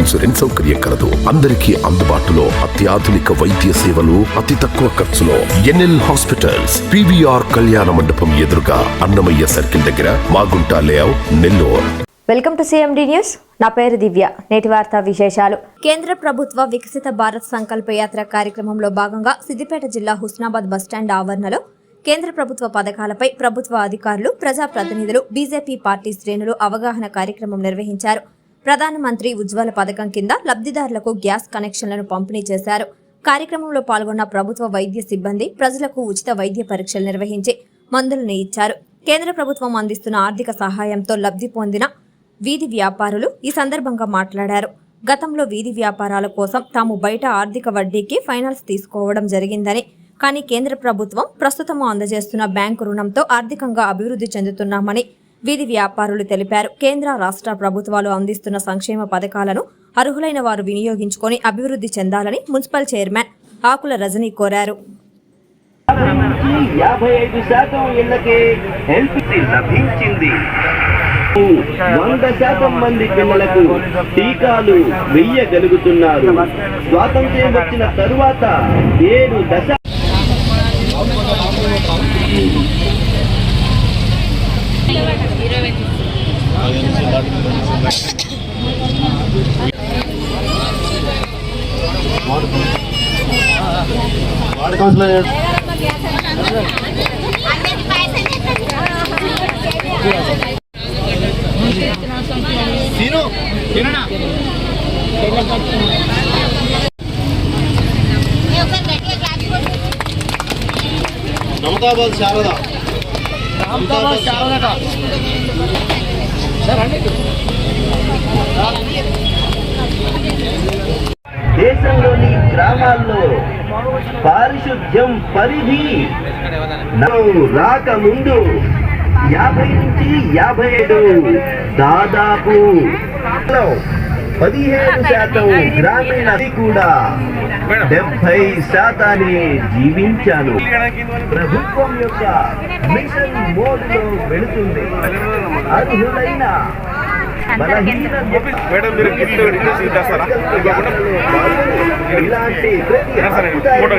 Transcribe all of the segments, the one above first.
Insurance సౌకర్యం కలదు. అందరికీ అందుబాటులో అత్యాధునిక వైద్య సేవలు అతి తక్కువ ఖర్చులో ఎన్ఎల్ హాస్పిటల్స్ పివిఆర్ కళ్యాణ మండపం ఎదురుగా అన్నమయ్య సర్కిల్ దగ్గర Magunta layout Nellore. Welcome to CMD news. నా పేరు దివ్య. నేటి వార్తా విశేషాలు. కేంద్ర ప్రభుత్వ వికసిత భారత్ సంకల్ప యాత్ర కార్యక్రమంలో భాగంగా సిద్దిపేట జిల్లా హుస్నాబాద్ బస్టాండ్ ఆవరణలో కేంద్ర ప్రభుత్వ పథకాలపై ప్రభుత్వ అధికారులు ప్రజాప్రతినిధులు బీజేపీ పార్టీ శ్రేణులు అవగాహన కార్యక్రమం నిర్వహించారు. ప్రధానమంత్రి ఉజ్వల పథకం కింద లబ్ధిదారులకు గ్యాస్ కనెక్షన్లను పంపిణీ చేశారు. కార్యక్రమంలో పాల్గొన్న ప్రభుత్వ వైద్య సిబ్బంది ప్రజలకు ఉచిత వైద్య పరీక్షలు నిర్వహించి మందులను ఇచ్చారు. కేంద్ర ప్రభుత్వం అందిస్తున్న ఆర్థిక సహాయంతో లబ్ధి పొందిన వీధి వ్యాపారులు ఈ సందర్భంగా మాట్లాడారు. గతంలో వీధి వ్యాపారాల కోసం తాము బయట ఆర్థిక వడ్డీకి ఫైనాన్స్ తీసుకోవడం జరిగిందని కానీ కేంద్ర ప్రభుత్వం ప్రస్తుతం అందజేస్తున్న బ్యాంకు రుణంతో ఆర్థికంగా అభివృద్ధి చెందుతున్నామని వీధి వ్యాపారులు తెలిపారు. కేంద్ర రాష్ట్ర ప్రభుత్వాలు అందిస్తున్న సంక్షేమ పథకాలను అర్హులైన వారు వినియోగించుకొని అభివృద్ధి చెందాలని మున్సిపల్ చైర్మన్ ఆకుల రజని కోరారు. యాభై ఐదు శాతం ఇళ్ళకే హెల్త్ లభించింది. వంద శాతం మంది పిల్లలకు టీకాలు వెయ్యగలుగుతున్నారు. స్వాతంత్ర్యం వచ్చిన తరువాత ఏడు దశ మమతాబాద్ శారద. మమతాబాద్ శారద దేశంలోని గ్రామాల్లో పారిశుద్ధ్యం పరిధి నవ్వు రాకముందు యాభై నుంచి యాభై ఏడు దాదాపు పదిహేడు శాతం గ్రామీణ అది కూడా డెబ్బై శాతాన్ని జీవించాను ప్రభుత్వం యొక్క మిషన్ మోడ్లో వెళుతుంది. అర్హులైన మేడం మీరు గిఫ్ట్ చేస్తారా ఇలాంటి ఫోటో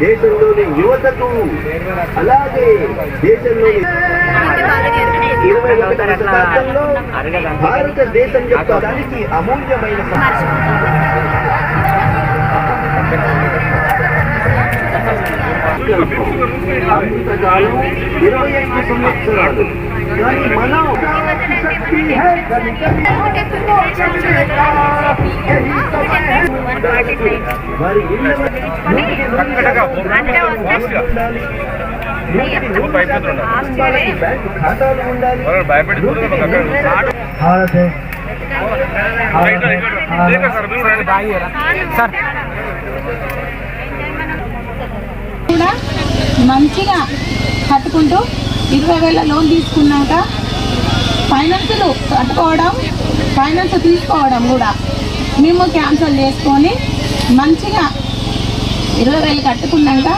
దేశంలోని యువతకు అలాగే దేశంలోని ఇరవై శతాబ్దంలో భారతదేశం యొక్క దానికి అమూల్యమైన అంతకాలం ఇరవై ఐదు సంవత్సరాలు కానీ మనం శక్తి హై వారి ఇళ్ళ నూటికి నూరు శాతం ఉండాలి. నూటికి నూరు కూడా మంచిగా కట్టుకుంటూ ఇరవై వేల లోన్ తీసుకున్నాక ఫైనాన్సులు కట్టుకోవడం ఫైనాన్స్ తీసుకోవడం కూడా మేము క్యాన్సిల్ చేసుకొని మంచిగా ఇరవై వేలు కట్టుకున్నాక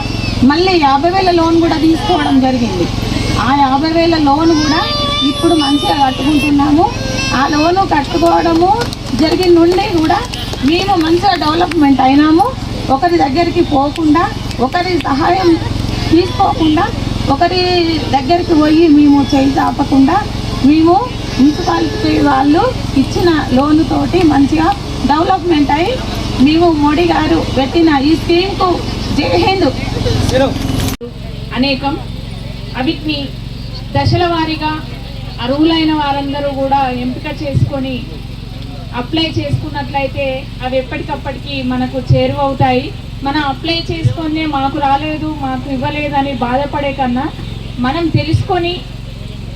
మళ్ళీ యాభై వేల లోన్ కూడా తీసుకోవడం జరిగింది. ఆ యాభై వేల లోన్ కూడా ఇప్పుడు మంచిగా కట్టుకుంటున్నాము. ఆ లోను కట్టుకోవడము జరిగిన నుండి కూడా మేము మంచిగా డెవలప్మెంట్ అయినాము. ఒకరి దగ్గరికి పోకుండా ఒకరి సహాయం తీసుకోకుండా ఒకరి దగ్గరికి పోయి మేము చేయి తాపకుండా మేము మున్సిపాలిటీ వాళ్ళు ఇచ్చిన లోను తోటి మంచిగా డెవలప్మెంట్ అయి మేము మోడీ గారు పెట్టిన ఈ స్కీమ్కు జై అనేకం. అవిటిని దశల వారీగా అర్హులైన వారందరూ కూడా ఎంపిక చేసుకొని అప్లై చేసుకున్నట్లయితే అవి ఎప్పటికప్పటికి మనకు చేరువవుతాయి. మనం అప్లై చేసుకొని మాకు రాలేదు మాకు ఇవ్వలేదని బాధపడే కన్నా మనం తెలుసుకొని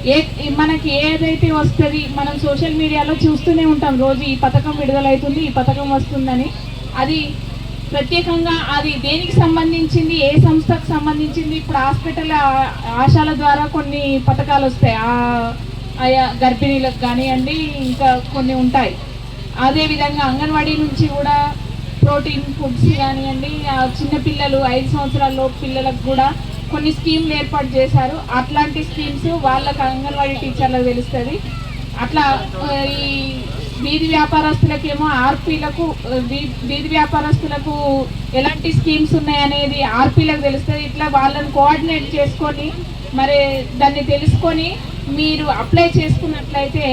ఏ మనకి ఏదైతే వస్తుంది మనం సోషల్ మీడియాలో చూస్తూనే ఉంటాం. రోజు ఈ పథకం విడుదలవుతుంది ఈ పథకం వస్తుందని. అది ప్రత్యేకంగా అది దేనికి సంబంధించింది ఏ సంస్థకు సంబంధించింది? ఇప్పుడు హాస్పిటల్ ఆశాల ద్వారా కొన్ని పథకాలు వస్తాయి. ఆ- ఆయా గర్భిణీలకు కానివ్వండి ఇంకా కొన్ని ఉంటాయి. అదేవిధంగా అంగన్వాడీ నుంచి కూడా ప్రోటీన్ ఫుడ్స్ కానివ్వండి చిన్నపిల్లలు ఐదు సంవత్సరాల లోపు పిల్లలకు కూడా కొన్ని స్కీమ్లు ఏర్పాటు చేశారు. అట్లాంటి స్కీమ్స్ వాళ్ళకి అంగన్వాడీ టీచర్లకు తెలుస్తుంది. అట్లా ఈ వీధి వ్యాపారస్తులకేమో ఆర్పీలకు వీధి వ్యాపారస్తులకు ఎలాంటి స్కీమ్స్ ఉన్నాయనేది ఆర్పీలకు తెలుస్తుంది. ఇట్లా వాళ్ళని కోఆర్డినేట్ చేసుకొని మరి దాన్ని తెలుసుకొని మీరు అప్లై చేసుకున్నట్లయితే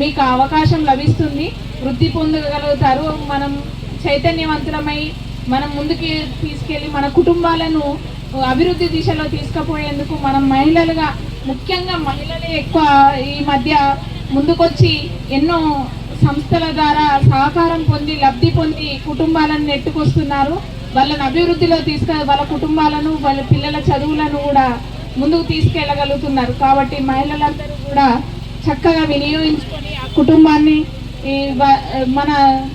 మీకు అవకాశం లభిస్తుంది. వృద్ధి పొందగలుగుతారు. మనం చైతన్యవంతులమై మనం ముందుకి తీసుకెళ్ళి మన కుటుంబాలను అభివృద్ధి దిశలో తీసుకుపోయేందుకు మనం మహిళలుగా ముఖ్యంగా మహిళలే ఎక్కువ ఈ మధ్య ముందుకొచ్చి ఎన్నో సంస్థల ద్వారా సహకారం పొంది లబ్ధి పొంది కుటుంబాలను నెట్టుకొస్తున్నారు. వాళ్ళని అభివృద్ధిలో తీసుక వాళ్ళ కుటుంబాలను వాళ్ళ పిల్లల చదువులను కూడా ముందుకు తీసుకెళ్ళగలుగుతున్నారు. కాబట్టి మహిళలందరూ కూడా చక్కగా వినియోగించుకొని ఆ కుటుంబాన్ని మన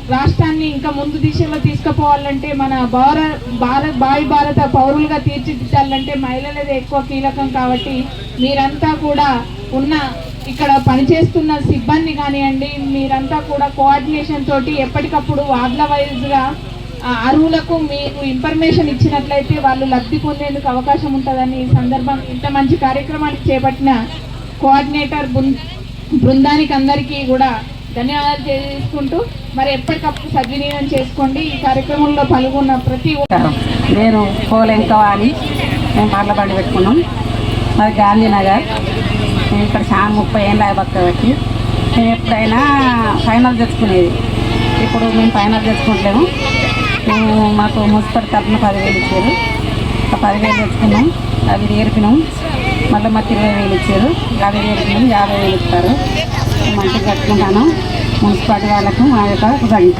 రాష్ట్రాన్ని ఇంకా ముందు దిశలో తీసుకుపోవాలంటే మన భార భారత్ భావి భారత పౌరులుగా తీర్చిదిద్దాలంటే మహిళలదే ఎక్కువ కీలకం కాబట్టి మీరంతా కూడా ఉన్న ఇక్కడ పనిచేస్తున్న సిబ్బంది కానివ్వండి మీరంతా కూడా కోఆర్డినేషన్ తోటి ఎప్పటికప్పుడు వార్డుల వైజ్గా అరువులకు మీకు ఇన్ఫర్మేషన్ ఇచ్చినట్లయితే వాళ్ళు లబ్ధి పొందేందుకు అవకాశం ఉంటుందని ఈ సందర్భం ఇంత మంచి కార్యక్రమాన్ని చేపట్టిన కోఆర్డినేటర్ బృందానికి అందరికీ కూడా ధన్యవాదాలు చేసుకుంటూ మరి ఎప్పటికప్పుడు సద్వినియోగం చేసుకోండి. ఈ కార్యక్రమంలో పాల్గొన్న ప్రతి ఒక్కరు నేను నేను కోలెంకవాలి మేము మాట్లాడి పెట్టుకున్నాం. మరి గాంధీనగర్. మేము ఇక్కడ చాలా ముప్పై ఏళ్ళ భక్త మేము ఎప్పుడైనా ఫైనల్ తెచ్చుకునేది. ఇప్పుడు మేము ఫైనల్ తెచ్చుకోవట్లేము. మేము మాకు మున్సిపల్ తరఫున పదివేలు ఇచ్చారు. ఆ పదివేలు తెచ్చుకున్నాం. అవి నేర్పినాం. మళ్ళీ మాకు ఇరవై వేలు ఇచ్చారు. అవి నేర్పినాం యాభై వేలు ఇస్తారు. మేము కట్టుకుంటాను. మున్సిపాలిటీ వాళ్ళకు మా యొక్క కృతజ్ఞత